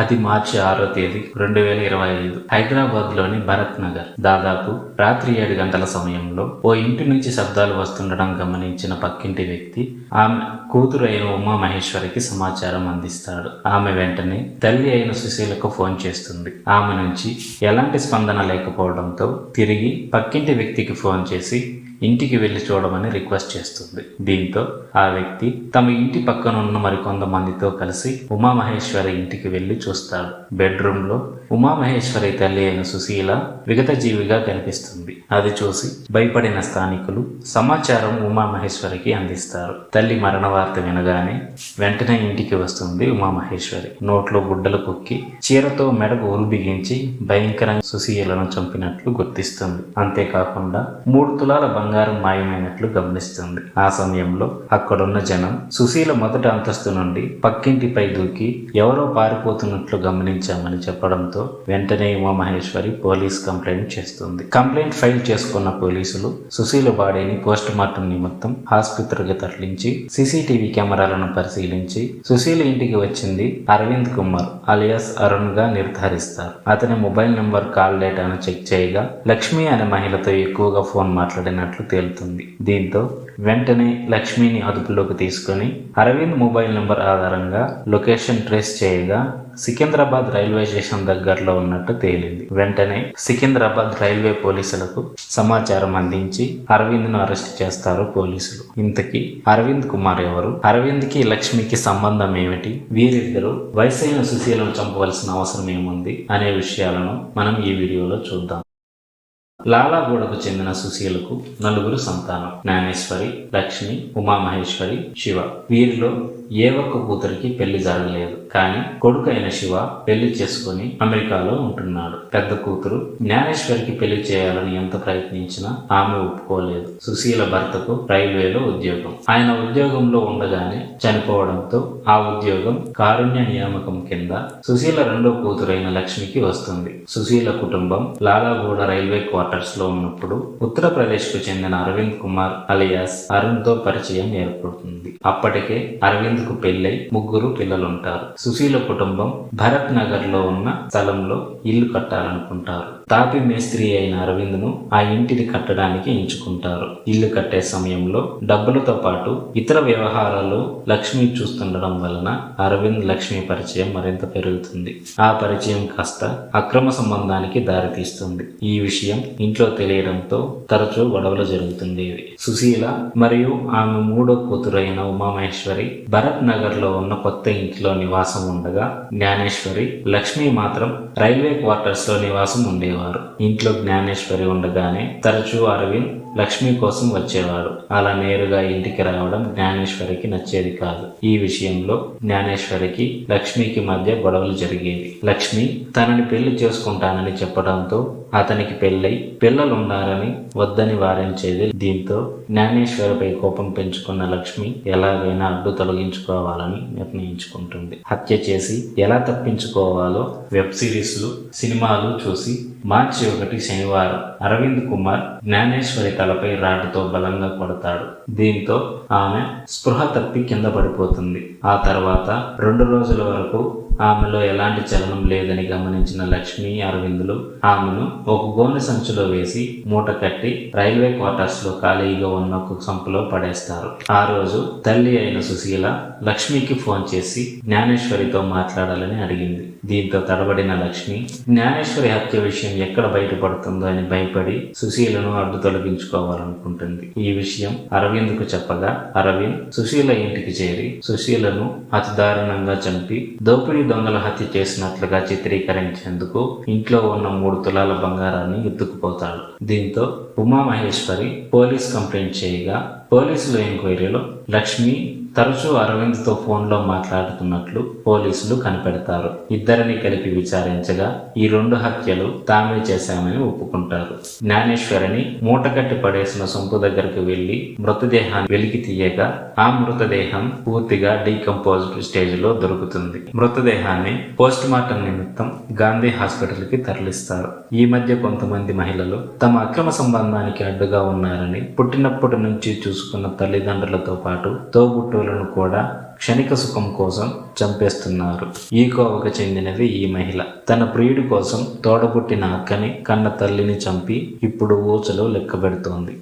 అది మార్చి ఆరో తేదీ రెండు వేల ఇరవై ఐదు హైదరాబాద్లోని భరత్ నగర్. దాదాపు రాత్రి ఏడు గంటల సమయంలో ఓ ఇంటి నుంచి శబ్దాలు వస్తుండడం గమనించిన పక్కింటి వ్యక్తి ఆమె కూతురు అయిన ఉమా మహేశ్వరికి సమాచారం అందిస్తాడు. ఆమె వెంటనే తల్లి అయిన సుశీలకు ఫోన్ చేస్తుంది. ఆమె నుంచి ఎలాంటి స్పందన లేకపోవడంతో తిరిగి పక్కింటి వ్యక్తికి ఫోన్ చేసి ఇంటికి వెళ్ళి చూడమని రిక్వెస్ట్ చేస్తుంది. దీంతో ఆ వ్యక్తి తమ ఇంటి పక్కన ఉన్న మరికొంతమందితో కలిసి ఉమామహేశ్వరి ఇంటికి వెళ్ళి చూస్తాడు. బెడ్రూమ్లో ఉమామహేశ్వరి తల్లి అయిన సుశీల విగత జీవిగా కనిపిస్తుంది. అది చూసి భయపడిన స్థానికులు సమాచారం ఉమామహేశ్వరికి అందిస్తారు. తల్లి మరణ వార్త వినగానే వెంటనే ఇంటికి వస్తుంది ఉమామహేశ్వరి. నోట్లో గుడ్డలు కొక్కి చీరతో మెడకు ఉరు బిగించి భయంకరంగా సుశీలను చంపినట్లు గుర్తిస్తుంది. అంతేకాకుండా మూడు తులాల బంగారు బంగారం మాయమైనట్లు గమనిస్తుంది. ఆ సమయంలో అక్కడున్న జనం సుశీల మొదటి అంతస్తు నుండి పక్కింటిపై దూకి ఎవరో పారిపోతున్నట్లు గమనించామని చెప్పడంతో వెంటనే ఉమామహేశ్వరి పోలీస్ కంప్లైంట్ చేస్తుంది. కంప్లైంట్ ఫైల్ చేసుకున్న పోలీసులు సుశీల బాడీని పోస్ట్ మార్టం నిమిత్తం ఆసుపత్రికి తరలించి సీసీటీవీ కెమెరాలను పరిశీలించి సుశీల ఇంటికి వచ్చింది అరవింద్ కుమార్ అలియాస్ అరుణ్గా నిర్ధారిస్తారు. అతని మొబైల్ నంబర్ కాల్ డేటాను చెక్ చేయగా లక్ష్మి అనే మహిళతో ఎక్కువగా ఫోన్ మాట్లాడినట్లు తేలుతుంది. దీంతో వెంటనే లక్ష్మిని అదుపులోకి తీసుకొని అరవింద్ మొబైల్ నంబర్ ఆధారంగా లొకేషన్ ట్రేస్ చేయగా సికింద్రాబాద్ రైల్వే స్టేషన్ దగ్గరలో ఉన్నట్టు తేలింది. వెంటనే సికింద్రాబాద్ రైల్వే పోలీసులకు సమాచారం అందించి అరవింద్ను అరెస్ట్ చేస్తారు పోలీసులు. ఇంతకీ అరవింద్ కుమార్ ఎవరు? అరవింద్కి లక్ష్మికి సంబంధం ఏమిటి? వీరిద్దరూ వయసైన సుశీలను చంపవలసిన అవసరం ఏముంది? అనే విషయాలను మనం ఈ వీడియోలో చూద్దాం. లాలాగూడకు చెందిన సుశీలకు నలుగురు సంతానం. జ్ఞానేశ్వరి లక్ష్మి ఉమామహేశ్వరి శివ. వీరిలో ఏ ఒక్క కూతురికి పెళ్ళి జరగలేదు. కానీ కొడుకు అయిన శివ పెళ్ళి చేసుకుని అమెరికాలో ఉంటున్నాడు. పెద్ద కూతురు జ్ఞానేశ్వరికి పెళ్ళి చేయాలని ఎంత ప్రయత్నించినా ఆమె ఒప్పుకోలేదు. సుశీల భర్తకు రైల్వేలో ఉద్యోగం. ఆయన ఉద్యోగంలో ఉండగానే చనిపోవడంతో ఆ ఉద్యోగం కారుణ్య నియామకం కింద సుశీల రెండో కూతురైన లక్ష్మికి వస్తుంది. సుశీల కుటుంబం లాలాగూడ రైల్వే క్వార్టర్స్లో ఉన్నప్పుడు ఉత్తరప్రదేశ్కు చెందిన అరవింద్ కుమార్ అలియాస్ అరుణ్తో పరిచయం ఏర్పడుతుంది. అప్పటికే అరవింద్కు పెళ్ళై ముగ్గురు పిల్లలుంటారు. సుశీల కుటుంబం భరత్ నగర్లో ఉన్న స్థలంలో ఇల్లు కట్టాలనుకుంటారు. తాపి మేస్త్రి అయిన అరవింద్ను ఆ ఇంటిని కట్టడానికి ఎంచుకుంటారు. ఇల్లు కట్టే సమయంలో డబ్బులతో పాటు ఇతర వ్యవహారాలు లక్ష్మి చూస్తుండడం వలన అరవింద్ లక్ష్మి పరిచయం మరింత పెరుగుతుంది. ఆ పరిచయం కాస్త అక్రమ సంబంధానికి దారితీస్తుంది. ఈ విషయం ఇంట్లో తెలియడంతో తరచూ గొడవలు జరుగుతుండేవి. సుశీల మరియు ఆమె మూడో కూతురైన ఉమామహేశ్వరి భరత్ నగర్లో ఉన్న కొత్త ఇంటిలో నివాసం ఉండగా జ్ఞానేశ్వరి లక్ష్మి మాత్రం రైల్వే క్వార్టర్స్లో నివాసం ఉండేవారు. ఇంట్లో జ్ఞానేశ్వరి ఉండగానే తరచూ అరవింద్ లక్ష్మి కోసం వచ్చేవాడు అలా నేరుగా ఇంటికి రావడం జ్ఞానేశ్వరికి నచ్చేది కాదు. ఈ విషయంలో జ్ఞానేశ్వరికి లక్ష్మికి మధ్య గొడవలు జరిగేవి. లక్ష్మి తనని పెళ్ళి చేసుకుంటానని చెప్పడంతో అతనికి పెళ్ళై పిల్లలున్నారని వద్దని వారించేది దీంతో జ్ఞానేశ్వరిపై కోపం పెంచుకున్న లక్ష్మి ఎలాగైనా అడ్డు తొలగించుకోవాలని నిర్ణయించుకుంటుంది. హత్య చేసి ఎలా తప్పించుకోవాలో వెబ్ సిరీస్లు సినిమాలు చూసి మార్చి ఒకటి శనివారం అరవింద్ కుమార్ జ్ఞానేశ్వరి తలపై రాటుతో బలంగా కొడతాడు. దీంతో ఆమె స్పృహ తప్పి కింద పడిపోతుంది. ఆ తర్వాత రెండు రోజుల వరకు ఆమెలో ఎలాంటి చలనం లేదని గమనించిన లక్ష్మి అరవిందులు ఆమెను ఒక గోనె సంచులో వేసి మూట కట్టి రైల్వే క్వార్టర్స్లో ఖాళీగా ఉన్న ఒక సంపులో పడేస్తారు. ఆ రోజు తల్లి అయిన సుశీల లక్ష్మికి ఫోన్ చేసి జ్ఞానేశ్వరితో మాట్లాడాలని అడిగింది. దీంతో తడబడిన లక్ష్మి జ్ఞానేశ్వరి హత్య విషయం ఎక్కడ బయటపడుతుందో అని భయపడి సుశీలను అడ్డు తొలగించుకోవాలనుకుంటుంది. ఈ విషయం అరవింద్కు చెప్పగా అరవింద్ సుశీల ఇంటికి చేరి సుశీలను అతి దారుణంగా చంపి దోపిడీ దొంగల హత్య చేసినట్లుగా చిత్రీకరించేందుకు ఇంట్లో ఉన్న మూడు తులాల బంగారాన్ని ఎత్తుకుపోతాడు. దీంతో ఉమామహేశ్వరి పోలీస్ కంప్లైంట్ చేయగా పోలీసుల ఎంక్వైరీలో లక్ష్మి తరచూ అరవింద్తో ఫోన్లో మాట్లాడుతున్నట్లు పోలీసులు కనిపెడతారు. ఇద్దరిని కలిపి విచారించగా ఈ రెండు హత్యలు తామే చేశామని ఒప్పుకుంటారు. జ్ఞానేశ్వరిని మూటకట్టి పడేసిన సొంపు దగ్గరకు వెళ్ళి మృతదేహాన్ని వెలికి తీయగా ఆ మృతదేహం పూర్తిగా డీకంపోజ్డ్ స్టేజ్లో దొరుకుతుంది. మృతదేహాన్ని పోస్ట్ మార్టం నిమిత్తం గాంధీ హాస్పిటల్కి తరలిస్తారు. ఈ మధ్య కొంతమంది మహిళలు తమ అక్రమ సంబంధానికి అడ్డుగా ఉన్నారని పుట్టినప్పటి నుంచి చూసుకున్న తల్లిదండ్రులతో పాటు జంతువులను కూడా క్షణిక సుఖం కోసం చంపేస్తున్నారు. ఈ కోవకు చెందినది ఈ మహిళ. తన ప్రియుడి కోసం తోడబుట్టిన అక్కని కన్న తల్లిని చంపి ఇప్పుడు ఊచలు లెక్కబెడుతోంది.